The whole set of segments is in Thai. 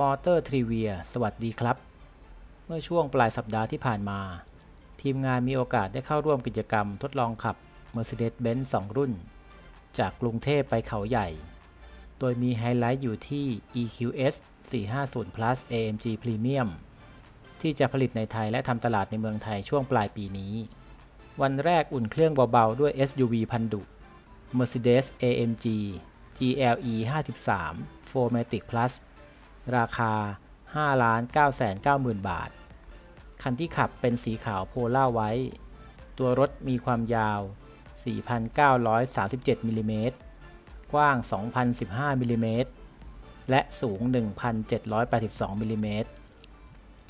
มอเตอร์ทริเวียสวัสดีครับ เมื่อช่วงปลายสัปดาห์ที่ผ่านมา ทีมงานมีโอกาสได้เข้าร่วมกิจกรรมทดลองขับ Mercedes-Benz 2 รุ่น จากกรุงเทพไปเขาใหญ่ โดยมีไฮไลท์อยู่ที่ EQS 450 Plus AMG Premium ที่จะผลิตในไทยและทำตลาดในเมืองไทยช่วงปลายปีนี้ วันแรกอุ่นเครื่องเบาๆ ด้วย SUV พันดุ Mercedes AMG GLE 53 4matic Plus ราคา5 9 9 0 0 0 บาท คันที่ขับเป็นสีขาวโพล่าไว้ ตัวรถมีความยาว 4,937มิลลิเมตร กว้าง 2,015มิลลิเมตร และสูง 1,782มิลลิเมตร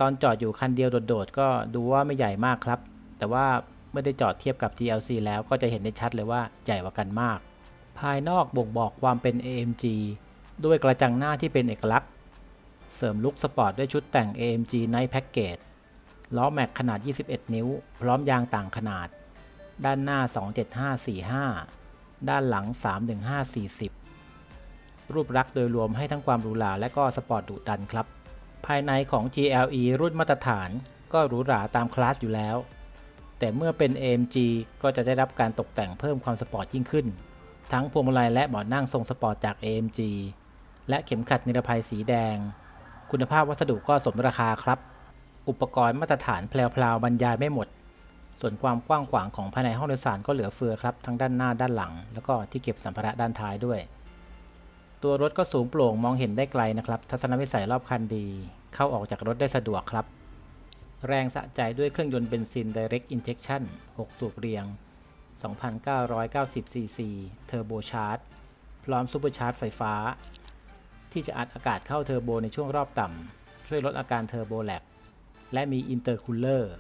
ตอนจอดอยู่คันเดียวโดดๆ ก็ดูว่าไม่ใหญ่มากครับ แต่ว่าเมื่อได้จอดเทียบกับ GLC แล้วก็จะเห็นได้ชัดเลยว่าใหญ่กว่ากันมาก ภายนอกบ่งบอกความเป็น AMG ด้วยกระจังหน้าที่เป็นเอกลักษณ์ เสริมลุคสปอร์ตด้วยชุดแต่ง AMG Night Package ล้อแม็กขนาด 21 นิ้ว พร้อมยางต่างขนาด ด้านหน้า 27545 ด้านหลัง 31540 รูปลักษณ์โดยรวมให้ทั้งความหรูหราและก็สปอร์ตดุดันครับ ภายในของ GLE รุ่นมาตรฐานก็หรูหราตามคลาสอยู่แล้ว แต่เมื่อเป็น AMG ก็จะได้รับการตกแต่งเพิ่มความสปอร์ตยิ่งขึ้น ทั้งพวงมาลัยและเบาะนั่งทรงสปอร์ตจาก AMG และเข็มขัดนิรภัยสีแดง คุณภาพวัสดุก็สมราคาครับ อุปกรณ์มาตรฐานแพลวๆบรรยายไม่หมด ส่วนความกว้างขวางของภายในห้องโดยสารก็เหลือเฟือครับ ทั้งด้านหน้าด้านหลัง แล้วก็ที่เก็บสัมภาระด้านท้ายด้วย ตัวรถก็สูงโปร่งมองเห็นได้ไกลนะครับ ทัศนวิสัยรอบคันดี เข้าออกจากรถได้สะดวกครับ แรงสะใจด้วยเครื่องยนต์เบนซิน Direct Injection 6 สูบเรียง 2,990ซีซีเทอร์โบชาร์จพร้อมซูเปอร์ชาร์จไฟฟ้า ที่จะอัดอากาศเข้าเทอร์โบในช่วงรอบต่ำ ช่วยลดอาการเทอร์โบแลกและมีอินเตอร์คูลเลอร์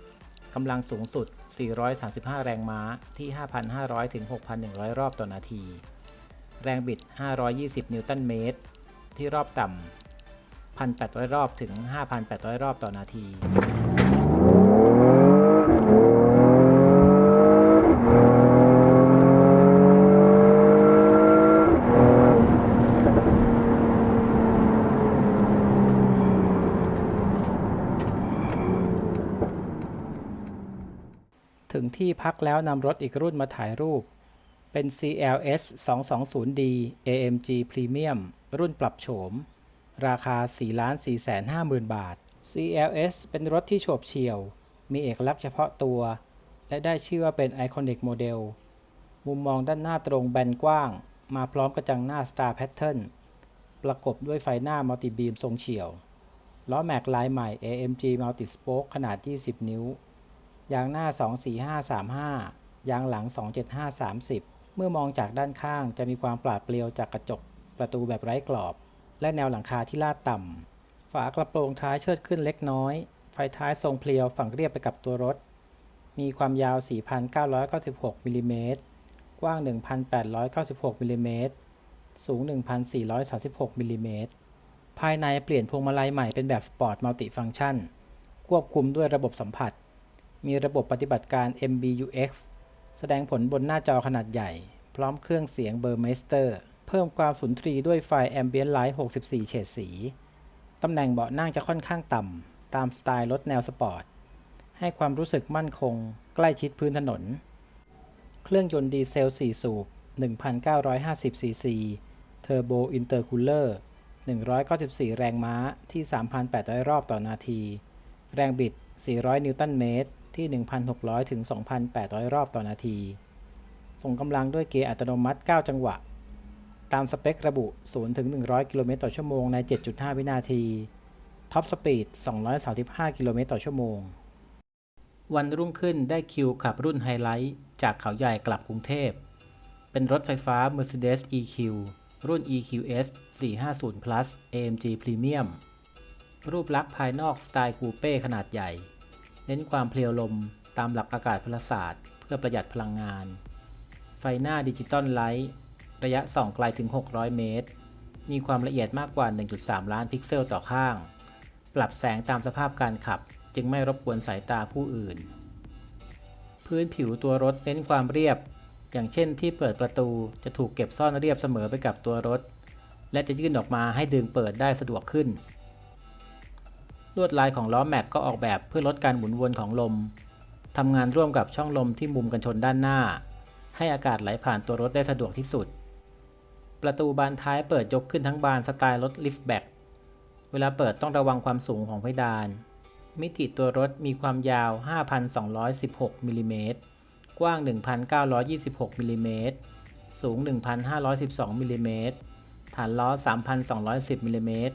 กำลังสูงสุด 435 แรงม้าที่ 5,500 ถึง 6,100 รอบต่อนาที แรงบิด 520 นิวตันเมตร ที่รอบต่ำ 1,800 รอบถึง 5,800 รอบต่อนาที พักแล้วนำรถอีกรุ่นมาถ่ายรูป เป็น CLS 220D AMG Premium รุ่นปรับโฉม ราคา 4,450,000 บาท CLS เป็นรถที่โฉบเฉี่ยว มีเอกลักษณ์เฉพาะตัว และได้ชื่อว่าเป็น Iconic Model มุมมองด้านหน้าตรงแบนกว้าง มาพร้อมกระจังหน้า Star Pattern ประกบด้วยไฟหน้ามัลติบีมทรงเฉี่ยว ล้อแม็กลายใหม่ AMG Multi Spoke ขนาด 20 นิ้ว ยางหน้า 24535 ยางหลัง 27530 เมื่อมองจากด้านข้างจะมีความปราดเปรียวจากกระจก ประตูแบบไร้กรอบ และแนวหลังคาที่ลาดต่ำ ฝากระโปรงท้ายเชิดขึ้นเล็กน้อย ไฟท้ายทรงเพลียวฝั่งเรียบไปกับตัวรถ มีความยาว 4,996มิลลิเมตร กว้าง 1,896มิลลิเมตร สูง 1,436มิลลิเมตร ภายในเปลี่ยนพวงมาลัยใหม่เป็นแบบสปอร์ตมัลติฟังก์ชัน ควบคุมด้วยระบบสัมผัส มีระบบปฏิบัติการ MBUX แสดงผลบนหน้าจอขนาดใหญ่ พร้อมเครื่องเสียง Burmester เพิ่มความสุนทรีด้วยไฟ Ambient Light 64 เฉดสี ตำแหน่งเบาะนั่งจะค่อนข้างต่ำ ตามสไตล์รถแนวสปอร์ต ให้ความรู้สึกมั่นคง ใกล้ชิดพื้นถนน เครื่องยนต์ดีเซล 4 สูบ 1,950 ซีซี เทอร์โบอินเตอร์คูลเลอร์ 194 แรงม้าที่ 3,800 รอบต่อนาที แรงบิด 400 นิวตันเมตร ที่ 1,600 ถึง 2,800 รอบต่อนาที ส่งกำลังด้วยเกียร์อัตโนมัติ 9 จังหวะ ตามสเปคระบุ 0 ถึง 100 กิโลเมตรต่อชั่วโมงใน 7.5 วินาที ท็อปสปีด 235 กิโลเมตรต่อชั่วโมง วันรุ่งขึ้นได้คิวขับรุ่นไฮไลท์ จากเขาใหญ่กลับกรุงเทพ เป็นรถไฟฟ้า Mercedes EQ รุ่น EQS 450 Plus AMG Premium รูปลักษณ์ภายนอกสไตล์คูเป้ขนาดใหญ่ เน้นความเพลียวลมตามหลักอากาศพลศาสตร์ เพื่อประหยัดพลังงาน ไฟหน้าดิจิตอลไลท์ระยะส่องไกลถึง 600 เมตร มีความละเอียดมากกว่า 1.3 ล้านพิกเซลต่อข้าง ปรับแสงตามสภาพการขับ จึงไม่รบกวนสายตาผู้อื่น พื้นผิวตัวรถเน้นความเรียบ อย่างเช่นที่เปิดประตูจะถูกเก็บซ่อนเรียบเสมอไปกับตัวรถ และจะยื่นออกมาให้ดึงเปิดได้สะดวกขึ้น ลวดลายของล้อแม็กก็ออกแบบเพื่อลดการหมุนวนของลมทำงานร่วมกับช่องลมที่มุมกันชนด้านหน้า ให้อากาศไหลผ่านตัวรถได้สะดวกที่สุด ประตูบานท้ายเปิดยกขึ้นทั้งบานสไตล์รถลิฟต์แบ็กเวลาเปิดต้องระวังความสูงของเพดาน มิติตัวรถมีความยาว 5,216มิลลิเมตร กว้าง 1,926มิลลิเมตร สูง 1,512มิลลิเมตร ฐานล้อ 3,210มิลลิเมตร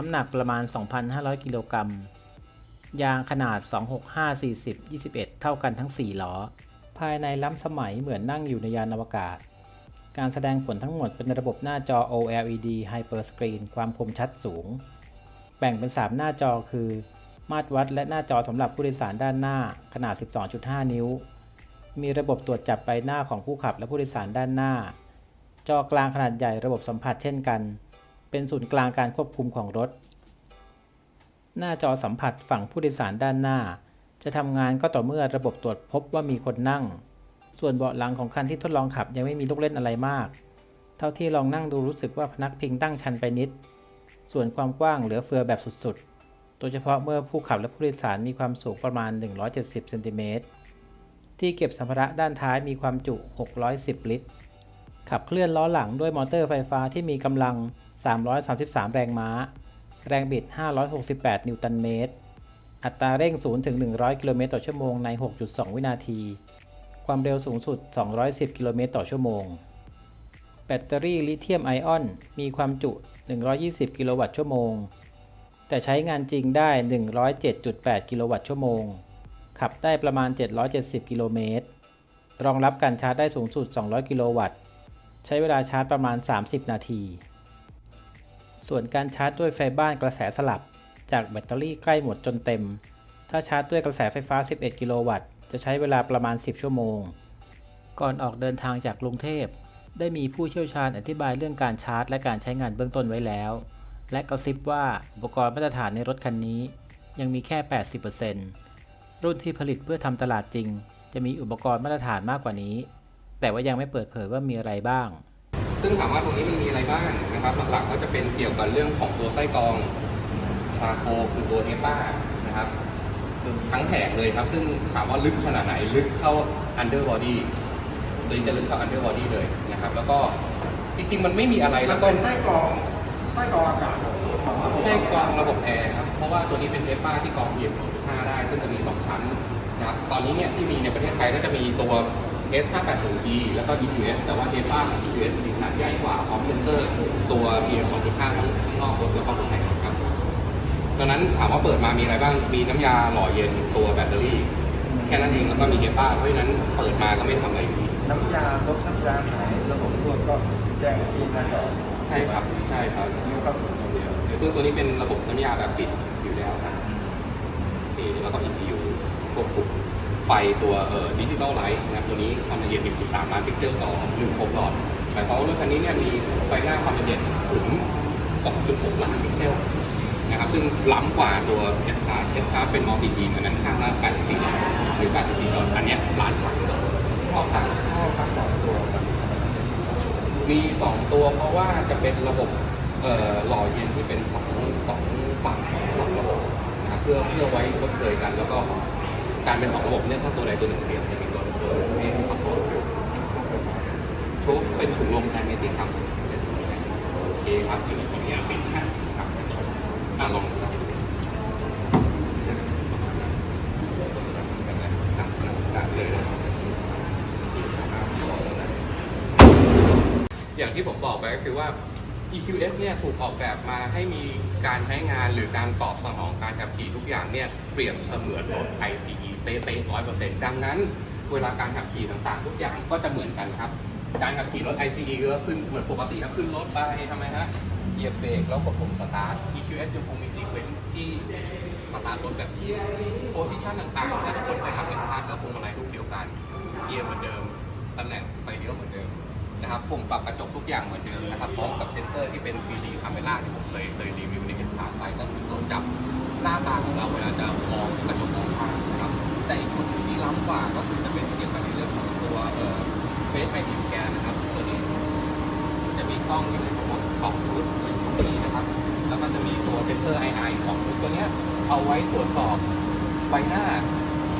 น้ำหนักประมาณ 2,500 กิโลกรัม ยางขนาด 265 40 21 เท่ากันทั้ง 4 ล้อ ภายในล้ำสมัยเหมือนนั่งอยู่ในยานอวกาศ การแสดงผลทั้งหมดเป็นระบบหน้าจอ OLED Hyper Screen ความคมชัดสูง แบ่งเป็น 3 หน้าจอคือ มาตรวัดและหน้าจอสำหรับผู้โดยสารด้านหน้าขนาด 12.5 นิ้ว มีระบบตรวจจับใบหน้าของผู้ขับและผู้โดยสารด้านหน้า จอกลางขนาดใหญ่ระบบสัมผัสเช่นกัน เป็นศูนย์กลางการควบคุมของรถ หน้าจอสัมผัสฝั่งผู้โดยสารด้านหน้า จะทำงานก็ต่อเมื่อระบบตรวจพบว่ามีคนนั่ง ส่วนเบาะหลังของคันที่ทดลองขับยังไม่มีลูกเล่นอะไรมาก เท่าที่ลองนั่งดูรู้สึกว่าพนักพิงตั้งชันไปนิด ส่วนความกว้างเหลือเฟือแบบสุดๆ โดยเฉพาะเมื่อผู้ขับและผู้โดยสารมีความสูงประมาณ 170เซนติเมตรที่เก็บสัมภาระด้านท้ายมีความจุ 610 ลิตร ขับเคลื่อนล้อหลังด้วยมอเตอร์ไฟฟ้าที่มีกำลัง 333 แรงม้า แรงบิด 568 นิวตันเมตร อัตราเร่ง 0 ถึง 100 กิโลเมตรต่อชั่วโมงใน 6.2 วินาที ความเร็วสูงสุด 210 กิโลเมตรต่อชั่วโมง แบตเตอรี่ลิเธียมไอออน มีความจุ 120 กิโลวัตต์ชั่วโมง แต่ใช้งานจริงได้ 107.8 กิโลวัตต์ชั่วโมง ขับได้ประมาณ 770 กิโลเมตร รองรับการชาร์จได้สูงสุด 200 กิโลวัตต์ ใช้เวลาชาร์จประมาณ 30 นาที ส่วนการชาร์จด้วยไฟบ้านกระแสสลับ จากแบตเตอรี่ใกล้หมดจนเต็ม ถ้าชาร์จด้วยกระแสไฟฟ้า 11 กิโลวัตต์ จะใช้เวลาประมาณ 10 ชั่วโมง ก่อนออกเดินทางจากกรุงเทพ ได้มีผู้เชี่ยวชาญอธิบายเรื่องการชาร์จ และการใช้งานเบื้องต้นไว้แล้ว และกระซิบว่าอุปกรณ์มาตรฐานในรถคันนี้ ยังมีแค่ 80%รุ่นที่ผลิตเพื่อทำตลาดจริง จะมีอุปกรณ์มาตรฐานมากกว่านี้ แต่ว่ายังไม่เปิดเผยว่ามีอะไรบ้าง ซึ่งถามว่าตรงนี้มันมีอะไรบ้างนะครับ หลักๆก็จะเป็นเกี่ยวกับเรื่องของตัวไส้กรองชาโคคือตัวเนป้านะครับทั้งแผงเลยครับ ซึ่งถามว่าลึกขนาดไหนลึกเข้า underbody ตัวนี้จะลึกเข้า underbody เลยนะครับ แล้วก็จริงๆมันไม่มีอะไรมัแล้นวก็เป็นไส้กรองไส้กรองอากาศใช่กรองระบบแอร์ครับ เพราะว่าตัวนี้เป็นเนป้าที่กรองเย็น2.5ได้ ซึ่งจะมี2ชั้นนะครับตอนนี้เนี่ยที่มีในประเทศไทยก็จะมีตัว S580T แล้วก็ EQS แต่ว่า NEPA ของ EQS จะมีขนาดใหญ่กว่าพร้อมเซนเซอร์ตัว PM 2.5ทั้งข้างนอกรถแล้วก็ข้างในครับ ดังนั้นถามว่าเปิดมามีอะไรบ้าง มีน้ำยาหล่อเย็นตัวแบตเตอรี่ แค่นั้นเองแล้วก็มี NEPA เพราะฉะนั้นเปิดมาก็ไม่ทำอะไรอยู่ดีน้ำยาลดน้ำยาหายระบบรวดก็แจ้งที่หน้าจอใช่ครับใช่ครับนิ้วเข้าสู่ตัวเดียวซึ่งตัวนี้เป็นระบบน้ำยาแบบปิดอยู่แล้วครับโอเคแล้วก็ ECU ควบคุม ไฟตัวเอ่อดิจิตอลไลท์นะครับตัวนี้ความละเอียด 1.3 ล้านพิกเซลต่อ1โครหลอดหมายความว่ารถคันนี้เนี่ยมีไฟหน้าความละเอียดถึง 2.6 ล้านพิกเซลนะครับซึ่งล้ำกว่าตัว S Card S Card เป็นมัลติบีมอันนั้นข้างละ84หลอดหรือ 84หลอดอันนี้ล้านสามหลอดออกข้างข้อพักสองตัว มี 2 ตัวเพราะว่าจะเป็นระบบเอ่อหล่อเย็นที่เป็น2สองฝั่งสองระบบนะครับเพื่อเพื่อไว้ชดเชยกันแล้วก็ การเป็น2ระบบเนี่ยถ้าตัวใดตัวหนึ่งเสียจะมีตัวตัวที่ซัพพอร์ตอยู่โชคเป็นถุงลมแทนเมติครับเป็นถุงลมแทนโอเคครับอยู่ในของยาปิดครับครับอะลองดูครับครับครับเลยนะครับอย่างที่ผมบอกไปก็คือว่า EQS เนี่ยถูกออกแบบมาให้มีการใช้งานหรือการตอบสนองการขับขี่ทุกอย่างเนี่ยเปรียบเสมือนรถ IC เป๊ะๆร้อยเปอร์เซ็นต์ดังนั้น เวลาการขับขี่ต่างๆ ทุกอย่างก็จะเหมือนกันครับ การขับขี่รถ ICE ก็ขึ้นเหมือนปกติครับขึ้นรถไปทำไมฮะเหยียบเบรกแล้วกดปุ่มสตาร์ท EQS ยังคงมีซีเควนซ์ที่สตาร์ทรถแบบนี้โพซิชันต่างๆถ้าทุกคนไปขับในสตาร์ทก็คงอะไรลูกเดียวกัน เกียร์เหมือนเดิมตำแหน่งไฟเลี้ยวเหมือนเดิมนะครับปุ่มปรับกระจกทุกอย่างเหมือนเดิมนะครับพร้อมกับเซ็นเซอร์ที่เป็น 3D Camera ที่ผมเคยเคยรีวิวใน S 3ไปก็คือตัวจับหน้าตาของเราเวลาจะมองกระจก แต่อีกจุดหนึ่งที่ล้ำกว่าก็คือจะเป็นเกี่ยวกับในเรื่องของตัวเอ่อ Face ID Scan นะครับตัวนี้จะมีกล้องอยู่ทั้งหมด2ชุดตรงนี้นะครับ แล้วก็จะมีตัวเซ็นเซอร์ II ขอสองชุดตัวเนี้ยเอาไว้ตรวจสอบใบหน้า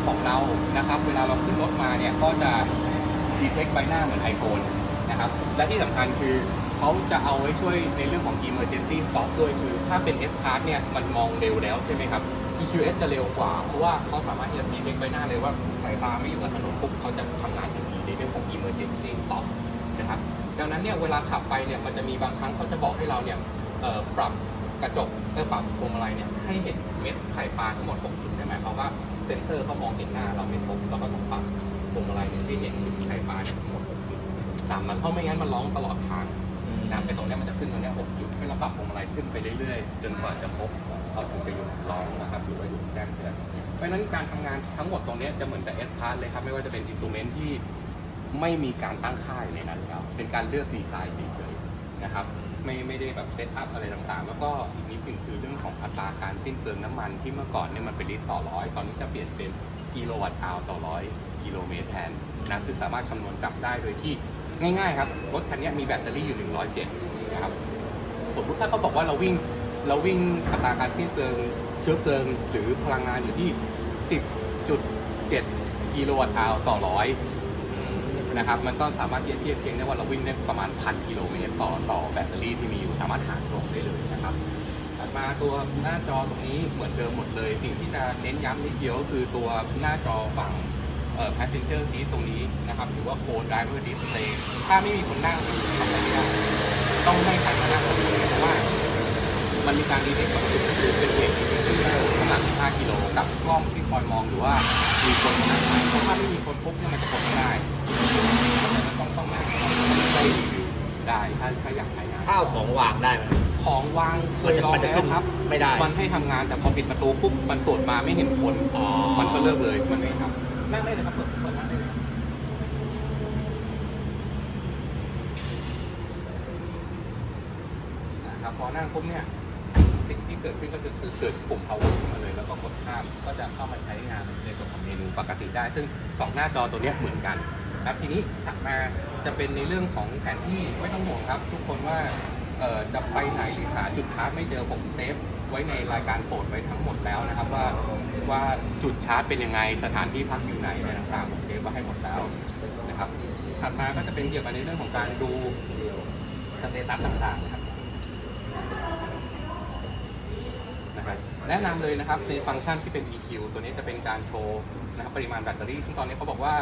ของเรานะครับ เวลาเราขึ้นรถมาเนี่ยก็จะดีเทคใบหน้าเหมือน iPhone นะครับและที่สำคัญคือเขาจะเอาไว้ช่วยในเรื่องของ emergency stop ด้วยคือถ้าเป็น S card เนี่ยมันมองเร็วแล้วใช่ไหมครับ EQS จะเร็วกว่า เพราะว่าเขาสามารถที่จะดีเทคใบหน้าเลยว่าสายตาไม่อยู่กับถนนปุ๊บเขาจะทำงานทันทีในเรื่องของ emergency stop นะครับดังนั้นเนี่ยเวลาขับไปเนี่ยมันจะมีบางครั้งเขาจะบอกให้เราเนี่ยปรับกระจกเพื่อปรับพวงมาลัยเนี่ยให้เห็นเม็ดไข่ปลาทั้งหมด6จุดได้ไหมายความว่าเซ็นเซอร์เขามองเห็นหน้าเราไม่ครบแล้วก็ต้องปรับพวงมาลัยเนี่ยให้เห็นจุดไข่ปลาทั้งหมด6จุดตามมันเพราะไม่งั้นมันร้องตลอดทางนะไปตรงเนี้ยมันจะขึ้นตรงเนี้ย6จุดให้เราปรับพวงมาลัยขึ้นไปเรื่อยๆ จนกว่าจะครบ เขาถึงจะหยุดร้องนะครับหรือว่าหยุดแจ้งเตือนเพราะฉะนั้นการทำงานทั้งหมดตรงนี้จะเหมือนกับ S card เลยครับไม่ว่าจะเป็นอินสตูเมนที่ไม่มีการตั้งค่าอยู่ในนั้นแล้วเป็นการเลือกดีไซน์เฉยๆนะครับไม่ไม่ได้แบบเซตอัพอะไรต่างๆ แล้วก็อีกนิดหนึ่งคือเรื่องของอัตราการสิ้นเปลืองน้ำมันที่เมื่อก่อนเนี่ยมันเป็นลิตรต่อร้อยตอนนี้จะเปลี่ยนเป็นกิโลวัตต์อาวต่อร้อยกิโลเมตรแทนนะคือสามารถคำนวณกลับได้โดยที่ง่ายๆครับรถคันนี้มีแบตเตอรี่อยู่ 107นะครับสมมติถ้าเขาบอกว่าเราวิ่ง เราวิ่งอัตราการสิ้นเปลืองเชื้อเพลิงหรือพลังงานอยู่ที่ 10.7 กิโลวัตต์อาวต่อร้อยนะครับมันก็สามารถเทียบเคียงได้ว่าเราวิ่งได้ประมาณพันกิโลเมตรต่อต่อแบตเตอรี่ที่มีอยู่สามารถหารตรงได้เลยนะครับถัดมาตัวหน้าจอตรงนี้เหมือนเดิมหมดเลย สิ่งที่จะเน้นย้ำนิดเดียวก็คือตัวหน้าจอฝั่งเอ่อ passenger seat ตรงนี้นะครับหรือว่า co driver display ถ้าไม่มีคนนั่งทำอะไรไม่ได้ต้องให้ใครมานั่งตรงนี้เพราะว่า มันมีการดีเทคกับจุดคือเป็นเวทที่ซึ่งน้ำหนัก15กิโลกับกล้องที่คอยมองอยู่ว่ามีคนมานั่งไหมเพราะถ้าไม่มีคนปุ๊บเนี่ยมันจะกดไม่ได้มันต้องต้องนั่งได้รีวิวได้ถ้าถ้าอยากใช้งานถ้าเอาของวางได้ไหมของวางเคยลองแล้วครับ ไม่ได้ มันให้ทำงานแต่พอปิดประตูปุ๊บมันตรวจมาไม่เห็นคนมันก็เลิกเลยมันไม่ทำนั่งได้เลยครับเปิดเปิดนั่งได้เลยครับพอนั่งปุ๊บเนี่ย ที่เกิดขึ้นก็คือคือเกิดปุ่ม power ขึ้นมาเลยแล้วก็กดข้ามก็จะเข้ามาใช้งานในส่วนของเมนูปกติได้ ซึ่ง 2 หน้าจอตัวเนี้ยเหมือนกันครับทีนี้ถัดมาจะเป็นในเรื่องของแผนที่ไม่ต้องห่วงครับ ทุกคนว่าจะไปไหนหรือหาจุดชาร์จไม่เจอผมเซฟไว้ในรายการโปรดไว้ทั้งหมดแล้วนะครับ ว่าว่าจุดชาร์จเป็นยังไงสถานที่พักอยู่ไหนอะไรต่างๆผมเซฟไว้ให้หมดแล้วนะครับถัดมาก็จะเป็นเกี่ยวกับในเรื่องของการดูสเตตัสต่างๆนะครับ นะครับแนะนำเลยนะครับในฟังก์ชันที่เป็น EQ ตัวนี้จะเป็นการโชว์นะครับปริมาณแบตเตอรี่ซึ่งตอนนี้เขาบอกว่า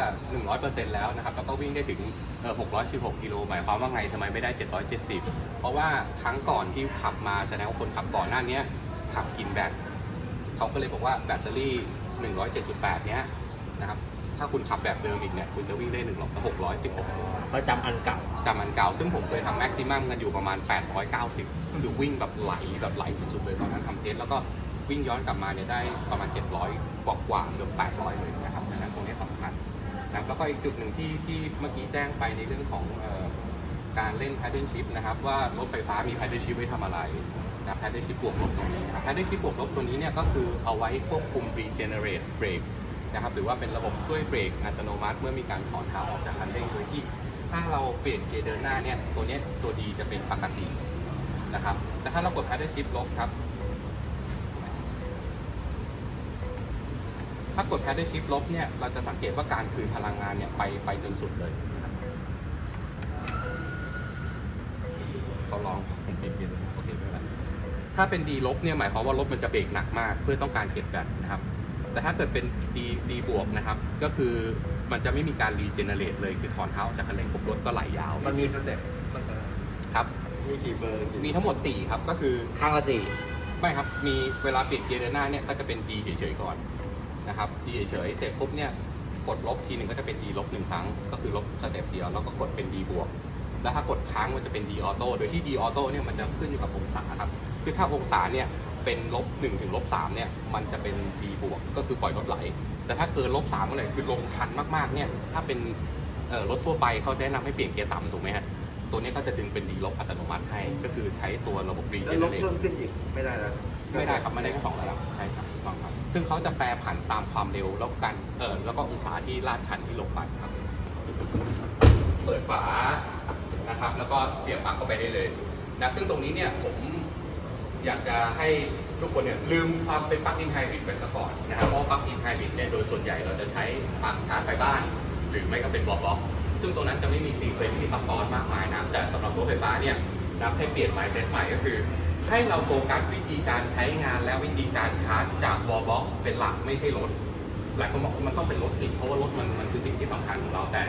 100%แล้วนะครับแล้วก็วิ่งได้ถึงเอ่อ616 กิโลหมายความว่าไงทำไมไม่ได้ 770 เพราะว่าครั้งก่อนที่ขับมาแสดงว่าคนขับก่อนหน้านี้ขับกินแบตเขาก็เลยบอกว่าแบตเตอรี่ 107.8 เนี้ยนะครับ ถ้าคุณขับแบบเดิมอีกเนี่ยคุณจะวิ่งได้1 616เขาจำอันเก่าจำอันเก่า ซึ่งผมเคยทำแม็กซิมัมกันอยู่ประมาณ 890 คือวิ่งแบบไหลแบบไหลสุดๆเลยตอนนั้นทำเทสแล้วก็วิ่งย้อนกลับมาเนี่ยได้ประมาณ 700 กว่ากว่าๆเกือบ800 เลยนะครับดังนั้นตรงนี้สำคัญนะครับแล้วก็อีกจุดหนึ่งที่ที่เมื่อกี้แจ้งไปในเรื่องของเอ่อการเล่น paddle shift นะครับว่ารถไฟฟ้ามี paddle shift ไว้ทำอะไรนะ paddle shift บวกลบตรงนี้นะครับ paddle shift บวกลบตัวนี้เนี่ยก็คือเอาไว้ควบคุม regenerate brake นะครับหรือว่าเป็นระบบช่วยเบรกอัตโนมัติ เมื่อมีการถอนเท้าออกจากคันเร่งโดยที่ถ้าเราเปลี่ยนเกียร์เดินหน้าเนี่ยตัวเนี้ยตัวดีจะเป็นปกตินะครับแต่ถ้าเรากด paddle shift ลบครับ ถ้ากด paddle shift ลบเนี่ยเราจะสังเกตว่าการคืนพลังงานเนี่ยไปไปจนสุดเลยเขาลองผมเปลี่ยนเกียร์โอเคไม่เป็นไรถ้าเป็นดีลบเนี่ยหมายความว่ารถมันจะเบรกหนักมาก เพื่อต้องการเก็บแบตนะครับ แต่ถ้าเกิดเป็นดีดีบวกนะครับ ก็คือมันจะไม่มีการรีเจเนเรตเลยคือถอนเท้าออกจากคันเร่งปุ๊บรถก็ไหลยาวมันมีสเต็ปมันครับ มีกี่เบอร์กี่มีทั้งหมด 4 ครับ ก็คือข้างละสี่ไม่ครับ มีเวลาเปลี่ยนเกียร์เดินหน้าเนี่ยก็จะเป็น D เฉยๆก่อนนะครับ D เฉยๆเสร็จปุ๊บเนี่ยกดลบทีหนึ่งก็จะเป็น D ลบหนึ่งครั้ง ก็คือลบสเต็ปเดียวแล้วก็กดเป็น D บวก แล้วถ้ากดค้างมันจะเป็น D ออโต้โดยที่ D ออโต้เนี่ยมันจะขึ้นอยู่กับองศาครับ คือถ้าองศาเนี่ย เป็นลบหนึ่งถึงลบสามเนี่ยมันจะเป็น D บวกก็คือปล่อยรถไหล แต่ถ้าเกินลบสามเมื่อไหร่คือลงชันมากๆเนี่ยถ้าเป็นเอ่อรถทั่วไปเขาแนะนำให้เปลี่ยนเกียร์ต่ำถูกไหมฮะตัวนี้ก็จะดึงเป็น D ลบอัตโนมัติให้ ก็คือใช้ตัวระบบแล้วลบ regenerate เพิ่มขึ้นอีกไม่ได้แล้วไม่ได้ครับไม่ได้แค่สองระดับใช่ครับถูกต้องครับ ซึ่งเขาจะแปรผันตามความเร็วแล้วกันเออแล้วก็องศาที่ลาดชันที่ลงไปครับ เปิดฝานะครับ แล้วก็เสียบปลั๊กเข้าไปได้เลยนะซึ่งตรงนี้เนี่ยผม อยากจะให้ทุกคนเนี่ยลืมความเป็นปลั๊กอินไฮบริดไปซะก่อนนะครับเพราะปลั๊กอินไฮบริดเนี่ยโดยส่วนใหญ่เราจะใช้ปลั๊กชาร์จไฟบ้าน หรือไม่ก็เป็นบล็อลบ็อกซ์ซึ่งตรงนั้นจะไม่มีซีเควนซ์ที่ซับซ้อนมากมายนะแต่สำหรับรถไฟฟ้าเนี่ยนับให้เปลี่ยน mindset ใหม่ก็คือ ให้เราโฟกัสวิธีการใช้งานและวิธีการชาร์จจากวอลบ็อกซ์เป็นหลักไม่ใช่รถหลายคนบอกมันต้องเป็นรถสิเพราะว่ารถมันมันคือสิ่งที่สำคัญของเราแต่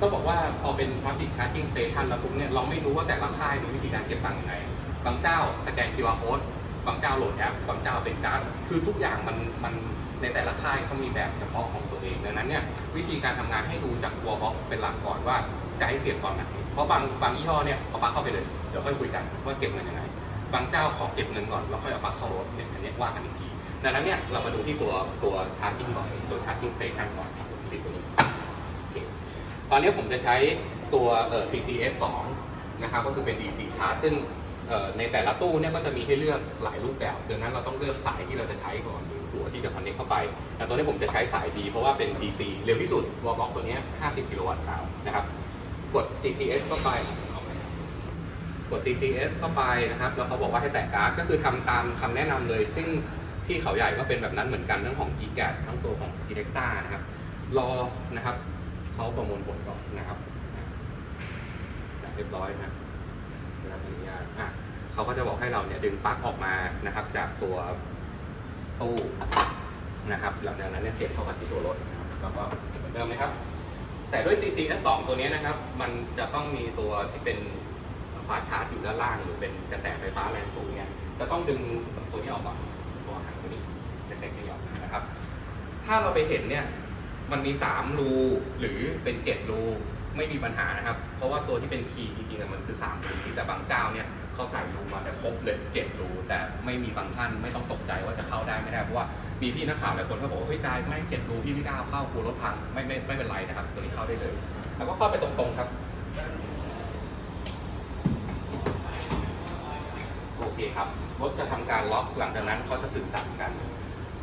ต้องบอกว่าพอเป็น public charging station แล้วปุ๊บเนี่ยเราไม่รู้ว่าแต่ละค่ายมีวิธีการเก็บตังค์ยังไง บางเจ้าสแกน QR code บางเจ้าโหลดแอปบางเจ้าเป็นการ์ดคือทุกอย่างมันมันในแต่ละค่ายเขามีแบบเฉพาะของตัวเองดังนั้นเนี่ยวิธีการทำงานให้ดูจากตัวบ็อกเป็นหลักก่อนว่าจะให้เสียบก่อนไหนเพราะบางบางยี่ห้อเนี่ยเอาปลั๊กเข้าไปเลยเดี๋ยวค่อยคุยกันว่าเก็บเงินยังไง บางเจ้าขอเก็บเงินก่อนแล้วค่อยเอาปลั๊กเข้ารถเนี่ยอันนี้ว่ากันอีกทีดังนั้นเนี่ยเรามาดูที่ตัวตัวชาร์จิ่งก่อนตัวชาร์จิ่งสเตชันก่อนติดตัวนี้โอเคตอนนี้ผมจะใช้ตัวเอ่อ CCS 2นะครับก็คือเป็น DC ชาร์จซึ่ง ในแต่ละตู้เนี่ยก็จะมีให้เลือกหลายรูปแบบดังนั้นเราต้องเลือกสายที่เราจะใช้ก่อนหรือหัวที่จะคอนเนคเข้าไป แต่ตัวนี้ผมจะใช้สาย D เพราะว่าเป็น DC เร็วที่สุดวอลบ็อกตัวนี้ 50 กิโลวัตต์ครับนะครับกด CCS เข้าไปกด CCS เข้าไปนะครับ แล้วเขาบอกว่าให้แตะการ์ดก็คือทำตามคำแนะนำเลย ซึ่งที่เขาใหญ่ก็เป็นแบบนั้นเหมือนกันทั้งของ e g a t ทั้งตัวของ t e x a นะครับ รอนะครับเขาประมวลผลก่อนนะครับเรียบร้อยนะรับอนุญาตอะ เขาก็จะบอกให้เราเนี่ยดึงปลั๊กออกมานะครับจากตัวตู้นะครับหลังจากนั้นเนี่ยเสียบเข้ากับที่ตัวรถนะครับแล้วก็เหมือนเดิมเลยครับ แต่ด้วย CCS 2 ตัวนี้นะครับ มันจะต้องมีตัวที่เป็นฟ้าชาร์จอยู่ด้านล่างหรือเป็นกระแสไฟฟ้าแรงสูงเนี่ยจะต้องดึงตัวนี้ออกก่อนตัวหางตัวนี้เล็กๆนี้ออกนะครับ ถ้าเราไปเห็นเนี่ยมันมี 3 รูหรือเป็น 7 รูไม่มีปัญหานะครับ เพราะว่าตัวที่เป็นคีย์จริงๆมันคือ3รูแต่บางเจ้าเนี่ย เขาใส่รูมาแต่ครบเลย7รู แต่ไม่มีบางท่านไม่ต้องตกใจว่าจะเข้าได้ไม่ได้เพราะว่ามีพี่นักข่าวหลายคนก็บอกว่าเฮ้ยกายไม่เจ็ดรูพี่ไม่กล้าเข้ากลัวรถพังไม่ไม่ไม่เป็นไรนะครับ ตัวนี้เข้าได้เลย แล้วก็เข้าไปตรงๆครับโอเคครับรถจะทำการล็อกหลังจากนั้นเขาจะสื่อสารกัน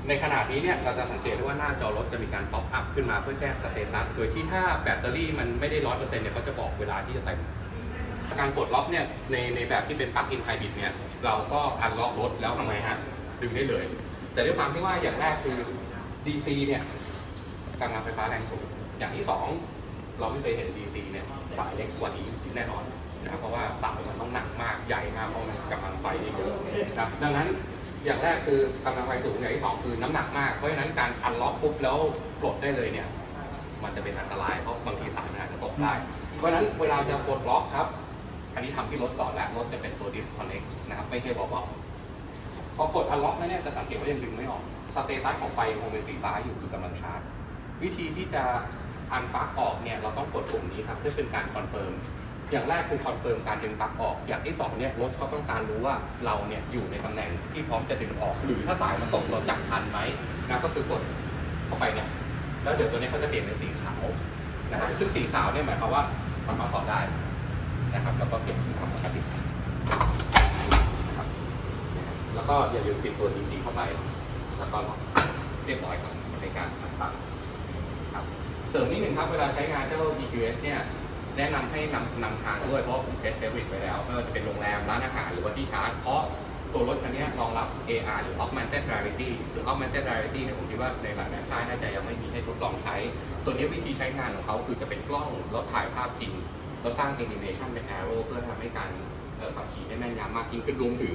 ในขณะนี้เนี่ยเราจะสังเกตได้ว่าหน้าจอรถจะมีการป๊อปอัพขึ้นมาเพื่อแจ้งสเตตัสโดยที่ถ้าแบตเตอรี่มันไม่ได้ร้อยเปอร์เซ็นต์เนี่ยเขาจะบอกเวลาที่จะเต็ม การปลดล็อกเนี่ยในในแบบที่เป็นปลั๊กอินไฮบริดเนี่ยเราก็อันล็อกรถแล้วทำไมฮะดึงได้เลย แต่ด้วยความที่ว่าอย่างแรกคือ DC เนี่ยกำลังไฟฟ้าแรงสูงอย่างที่สองเราไม่เคยเห็น DC เนี่ยสายเล็กกว่านี้แน่นอนนะครับเพราะว่าสายมันต้องหนักมากใหญ่มากเพราะมันกำลังไฟเยอะนะครับดังนั้นอย่างแรกคือกำลังไฟสูงอย่างที่สองคือน้ำหนักมากเพราะฉะนั้นการอันล็อกปุ๊บแล้วปลดได้เลยเนี่ยมันจะเป็นอันตรายเพราะบางทีสายมันอาจจะตกได้ เพราะฉะนั้นเวลาจะปลดล็อกครับ อันนี้ทำที่รถก่อนแล้วรถจะเป็นตัว disconnect นะครับไม่ใช่บอกบอกพอกด unlock แล้วเนี่ยจะสังเกตว่ายังดึงไม่ออกสเตตัสของไฟคงเป็นสีฟ้าอยู่คือกำลังชาร์จวิธีที่จะอันปลั๊กออกเนี่ยเราต้องกดปุ่มนี้ครับเพื่อเป็นการคอนเฟิร์มอย่างแรกคือคอนเฟิร์มการดึงปลั๊กออก อย่างที่สองเนี่ยรถเขาต้องการรู้ว่าเราเนี่ยอยู่ในตำแหน่งที่พร้อมจะดึงออก หรือถ้าสายมันตกเราจับทันไหมนะก็คือกดเข้าไปเนี่ยแล้วเดี๋ยวตัวนี้เขาจะเปลี่ยนเป็นสีขาวนะครับซึ่งสีขาวเนี่ยหมายความว่าสามารถสอบได้ นะครับ แล้วก็เก็บที่ทำปกตินะครับแล้วก็อย่าลืมปิดตัว DC เข้าไป แล้วก็ล็อกเรียบร้อยครับในการตั้งครับ เสริมนิดนึงครับ เวลาใช้งานเจ้า EQS เนี่ยแนะนำให้นำนำทางด้วยเพราะผมเซตเฟร i ไว้แล้วไม่ว่าจะเป็นโรงแรมร้านอาหารหรือว่าที่ชาร์จเพราะตัวรถคันนี้รองรับ AR หรือ Augmented Reality ซึ่ง Augmented Reality เนี่ยผมคิดว่าในหลายๆค่ายน่าจะยังไม่มีให้ทดลองใช้ ตัวนี้วิธีใช้งานของเขาคือจะเป็นกล้องแล้วถ่ายภาพจริง เราสร้างแอนิเมชันเป็น arrow เพื่อทำให้การขับขี่ได้แม่นยำมากยิ่งขึ้นรวมถึง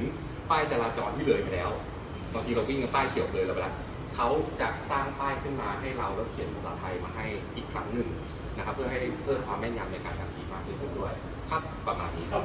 ป้ายจราจรที่เลยไปแล้วบางทีเราวิ่งกับป้ายเขียวเลยแล้วไปแล้วเขาจะสร้างป้ายขึ้นมาให้เราแล้วเขียนภาษาไทยมาให้อีกครั้งหนึ่งนะครับ เพื่อให้เพิ่มความแม่นยำในการขับขี่มากยิ่งขึ้นด้วย ครับประมาณนี้ครับ